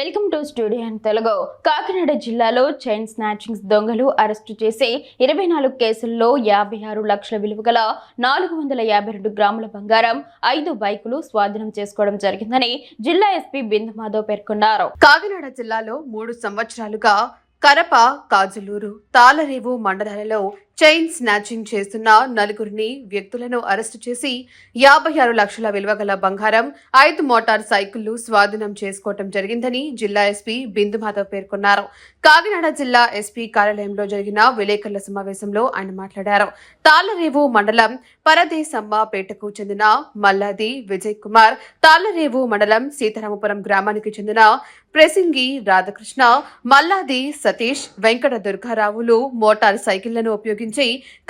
Welcome to studio and Telugu. Kakinada జిల్లాలో chain snatchings దొంగలు arrest చేసి ఇరవై నాలుగు కేసుల్లో యాభై ఆరు లక్షల విలువ గల నాలుగు వందల యాభై రెండు గ్రాముల బంగారం ఐదు బైకులు స్వాధీనం చేసుకోవడం జరిగిందని జిల్లా ఎస్పీ బిందు మాధవ్ పేర్కొన్నారు. కాకినాడ జిల్లాలో మూడు సంవత్సరాలుగా కరప కాజులూరు తాళరేవు మండలాలలో చైన్ స్నాచింగ్ చేస్తున్న నలుగురిని వ్యక్తులను అరెస్టు చేసి యాభై ఆరు లక్షల విలువగల బంగారం ఐదు మోటార్ సైకిళ్ళు స్వాధీనం చేసుకోవటం జరిగిందని జిల్లా ఎస్పీ బిందు మాధవ్ పేర్కొన్నారు. కాకినాడ జిల్లా ఎస్పీ కార్యాలయంలో జరిగిన విలేకరుల సమావేశంలో ఆయన మాట్లాడారు. తాళ్ళరేవు మండలం పరదేశమ్మపేటకు చెందిన మల్లాది విజయ్ కుమార్ తాళ్ళరేవు మండలం సీతారామపురం గ్రామానికి చెందిన ప్రెసింగి రాధాకృష్ణ మల్లాది సతీష్ వెంకట దుర్గారావులు మోటార్ సైకిళ్ళను ఉపయోగించి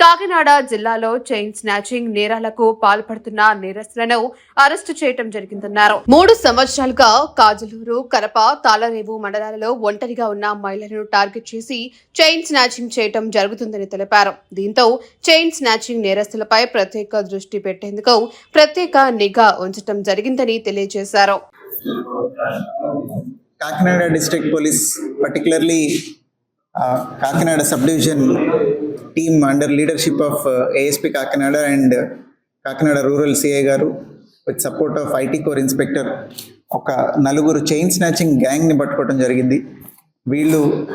కాకినాడ జిల్లాలో చైన్ స్నాచింగ్ నేరాలకు పాల్పడుతున్న నేరస్తులను అరెస్టు చేయటం జరిగిందన్నారు. మూడు సంవత్సరాలుగా కాజులూరు కరప తాళరేవు మండలాలలో ఒంటరిగా ఉన్న మహిళలను టార్గెట్ చేసి చైన్ స్నాచింగ్ చేయటం జరుగుతుందని తెలిపారు. దీంతో చైన్ స్నాచింగ్ నేరస్తులపై ప్రత్యేక దృష్టి పెట్టేందుకు ప్రత్యేక నిఘా ఉంచటం జరిగిందని తెలియజేశారు. Kakinada district police particularly Kakinada sub division team under leadership of ASP Kakinada and Kakinada rural CI గారు with support of IT core inspector ఒక నలుగురు చైన్ స్నాచింగ్ గ్యాంగ్ని పట్టుకోవడం జరిగింది. వీళ్ళు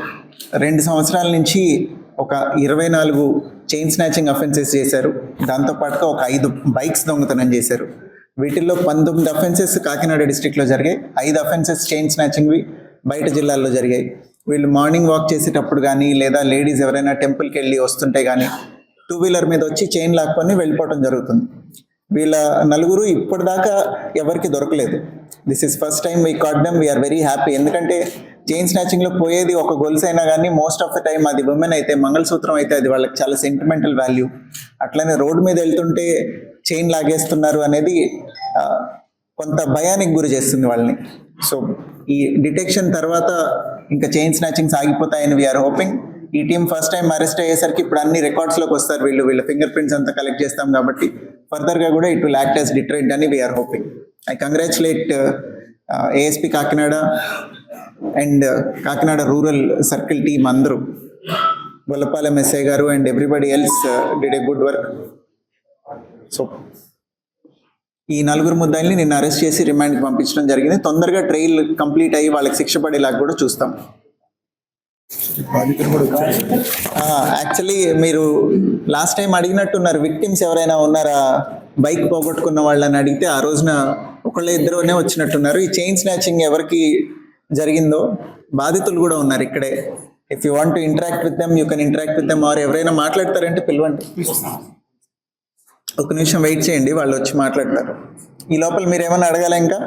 రెండు సంవత్సరాల నుంచి ఒక ఇరవై నాలుగు చైన్ స్నాచింగ్ అఫెన్సెస్ చేశారు. దాంతోపాటుగా ఒక ఐదు బైక్స్ దొంగతనం చేశారు. వీటిల్లో పంతొమ్మిది అఫెన్సెస్ కాకినాడ డిస్ట్రిక్ట్లో జరిగాయి. ఐదు అఫెన్సెస్ చైన్ స్నాచింగ్వి బయట జిల్లాల్లో జరిగాయి. వీళ్ళు మార్నింగ్ వాక్ చేసేటప్పుడు కానీ లేదా లేడీస్ ఎవరైనా టెంపుల్కి వెళ్ళి వస్తుంటే కానీ టూ వీలర్ మీద వచ్చి చైన్ లాక్కొని వెళ్ళిపోవడం జరుగుతుంది. వీళ్ళ నలుగురు ఇప్పటిదాకా ఎవరికి దొరకలేదు. This is first time we caught them we're very happy ఎందుకంటే చైన్ స్నాచింగ్లో పోయేది ఒక గొలుసు అయినా కానీ మోస్ట్ ఆఫ్ ద టైం అది ఉమెన్ అయితే మంగళసూత్రం అయితే అది వాళ్ళకి చాలా సెంటిమెంటల్ వాల్యూ అట్లనే రోడ్డు మీద వెళ్తుంటే చైన్ లాగేస్తున్నారు అనేది కొంత భయానికి గురి చేస్తుంది వాళ్ళని. సో ఈ డిటెక్షన్ తర్వాత ఇంకా చైన్ స్నాచింగ్స్ ఆగిపోతాయని వీఆర్ హోపింగ్ ఈ టీం ఫస్ట్ టైం అరెస్ట్ అయ్యేసరికి ఇప్పుడు అన్ని రికార్డ్స్లోకి వస్తారు వీళ్ళు వీళ్ళ ఫింగర్ ప్రింట్స్ అంతా కలెక్ట్ చేస్తాం కాబట్టి ఫర్దర్గా కూడా it will act as deterrent అని we're hoping I congratulate ASP Kakinada and uh, Kakinada rural circle team అందరూ. గొల్లపాలెం ఎస్ఐ గారు and everybody else did a good work so ఈ నలుగురు ముద్దాయిల్ని నిన్న అరెస్ట్ చేసి రిమాండ్కి పంపించడం జరిగింది. తొందరగా ట్రయల్ కంప్లీట్ అయ్యి వాళ్ళకి శిక్ష పడేలాగా కూడా చూస్తాం. యాక్చువల్లీ మీరు లాస్ట్ టైం అడిగినట్టున్నారు విక్టిమ్స్ ఎవరైనా ఉన్నారా? బైక్ పోగొట్టుకున్న వాళ్ళని అడిగితే ఆ రోజున ఒకళ్ళ ఇద్దరునే వచ్చినట్టున్నారు. ఈ చైన్ స్నాచింగ్ ఎవరికి జరిగిందో బాధితులు కూడా ఉన్నారు ఇక్కడే. If you want to interact with them you can interact with them or ఎవరైనా మాట్లాడతారంటే పిలవండి. ఒక నిమిషం వెయిట్ చేయండి వాళ్ళు వచ్చి మాట్లాడతారు. ఈ లోపల మీరు ఏమైనా అడగాలా ఇంకా?